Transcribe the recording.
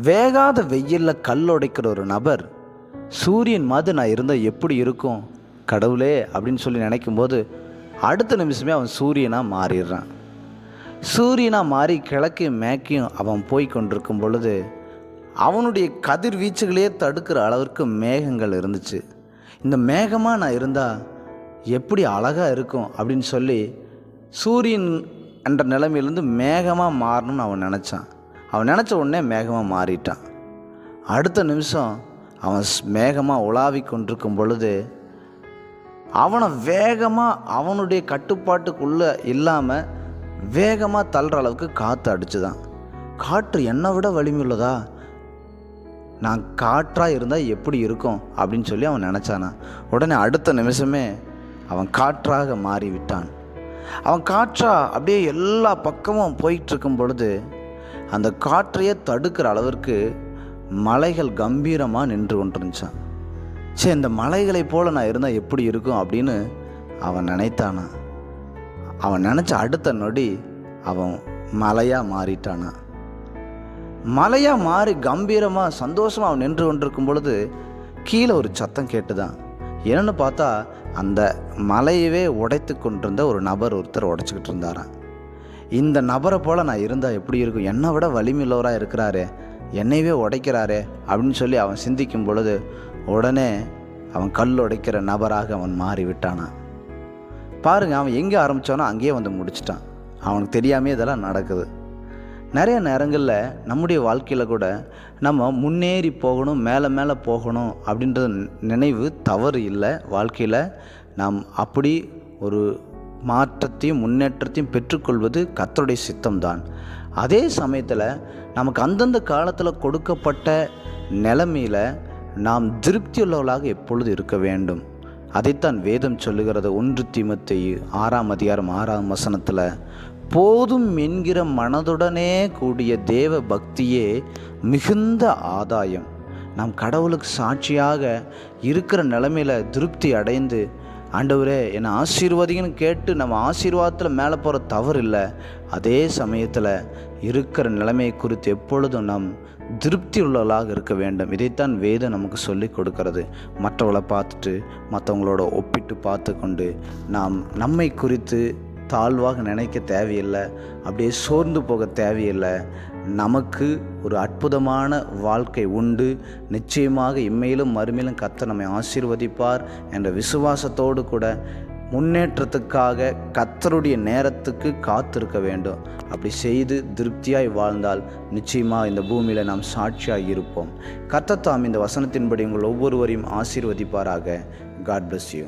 வேகாத வெயிலில் கல் உடைக்கிற ஒரு நபர் சூரியன் மாதிரி நான் இருந்தால் எப்படி இருக்கும் கடவுளே? அப்படின்னு சொல்லி நினைக்கும் போது அடுத்த நிமிஷமே அவன் சூரியனாக மாறிடுறான். சூரியனாக மாறி கிழக்கையும் மேற்கையும் அவன் போய் கொண்டிருக்கும் பொழுது அவனுடைய கதிர்வீச்சுகளையே தடுக்கிற அளவிற்கு மேகங்கள் இருந்துச்சு. இந்த மேகமாக நான் இருந்தால் எப்படி அழகாக இருக்கும்? அப்படின்னு சொல்லி சூரியன் என்ற நிலைமையிலேருந்து மேகமாக மாறணும்னு அவன் நினச்சான். அவன் நினச்ச உடனே மேகமாக மாறிட்டான். அடுத்த நிமிஷம் அவன் ஸ்- மேகமாக உலாவி கொண்டிருக்கும் பொழுது அவனை வேகமாக அவனுடைய கட்டுப்பாட்டுக்குள்ளே இல்லாமல் வேகமாக தள்ளுற அளவுக்கு காற்று அடிச்சுதான். காற்று என்னை விட வலிமையுள்ளதா? நான் காற்றாக இருந்தால் எப்படி இருக்கும் அப்படின்னு சொல்லி அவன் நினச்சானா. உடனே அடுத்த நிமிஷமே அவன் காற்றாக மாறி விட்டான் அவன் காற்றா அப்படியே எல்லா பக்கமும் போயிட்டு இருக்கும் பொழுது அந்த காற்றையே தடுக்கிற அளவிற்கு மலைகள் கம்பீரமாக நின்று கொண்டிருந்துச்சான் சரி இந்த மலைகளைப் போல் நான் இருந்தால் எப்படி இருக்கும் அப்படின்னு அவன் நினைத்தானா? அவன் நினச்ச அடுத்த நொடி அவன் மலையாக மாறிட்டானா? மலையாக மாறி கம்பீரமாக சந்தோஷமாக அவன் நின்று கொண்டிருக்கும் பொழுது கீழே ஒரு சத்தம் கேட்டுதான். என்னென்னு பார்த்தா அந்த மலையவே உடைத்து கொண்டிருந்த ஒரு நபர் ஒருத்தர் உடைச்சிக்கிட்டு இருந்தாரான் இந்த நபரை போல் நான் இருந்தால் எப்படி இருக்கும்? என்னை விட வலிமையுள்ளவராக இருக்கிறாரே. என்னையவே உடைக்கிறாரே அப்படின்னு சொல்லி அவன் சிந்திக்கும் பொழுது உடனே அவன் கல் உடைக்கிற நபராக அவன் மாறிவிட்டானான் பாருங்கள் அவன் எங்கே ஆரம்பித்தானோ அங்கேயே வந்து முடிச்சிட்டான். அவனுக்கு தெரியாமே இதெல்லாம் நடக்குது. நிறைய நேரங்களில் நம்முடைய வாழ்க்கையில் கூட நம்ம முன்னேறி போகணும் மேலே மேலே போகணும் அப்படின்ற நினைவு தவறு இல்லை. வாழ்க்கையில் நாம் அப்படி ஒரு மாற்றத்தையும் முன்னேற்றத்தையும் பெற்றுக்கொள்வது கத்தருடைய சித்தம்தான். அதே சமயத்தில் நமக்கு அந்தந்த காலத்தில் கொடுக்கப்பட்ட நிலைமையில் நாம் திருப்தியுள்ளவர்களாக எப்பொழுது இருக்க வேண்டும்? அதைத்தான் வேதம் சொல்லுகிறது. ஒன்று தீமத்தை ஆறாம் அதிகாரம் ஆறாம் வசனத்தில் போதும் என்கிற மனதுடனே கூடிய தேவ பக்தியே மிகுந்த ஆதாயம். நாம் கடவுளுக்கு சாட்சியாக இருக்கிற நிலைமையில் திருப்தி அடைந்து ஆண்டவரே என்னை ஆசீர்வாதிங்கன்னு கேட்டு நம்ம ஆசீர்வாதத்தில் மேலே போகிற தவறு இல்லை. அதே சமயத்தில் இருக்கிற நிலைமையை குறித்து எப்பொழுதும் நாம் திருப்தி உள்ளவளாக இருக்க வேண்டும். இதைத்தான் வேதம் நமக்கு சொல்லி கொடுக்கிறது. மற்றவளை பார்த்துட்டு மற்றவங்களோட ஒப்பிட்டு பார்த்து கொண்டு நாம் நம்மை குறித்து தாழ்வாக நினைக்க தேவையில்லை. அப்படியே சோர்ந்து போக தேவையில்லை. நமக்கு ஒரு அற்புதமான வாழ்க்கை உண்டு. நிச்சயமாக இம்மையிலும் மறுமையிலும் கத்த நம்மை ஆசீர்வதிப்பார் என்ற விசுவாசத்தோடு கூட முன்னேற்றத்துக்காக கத்தருடைய நேரத்துக்கு காத்திருக்க வேண்டும். அப்படி செய்து திருப்தியாய் வாழ்ந்தால் நிச்சயமாக இந்த பூமியில் நாம் சாட்சியாக இருப்போம். கத்த தாம் இந்த வசனத்தின்படி உங்கள் ஒவ்வொருவரையும் ஆசீர்வதிப்பாராக. God bless you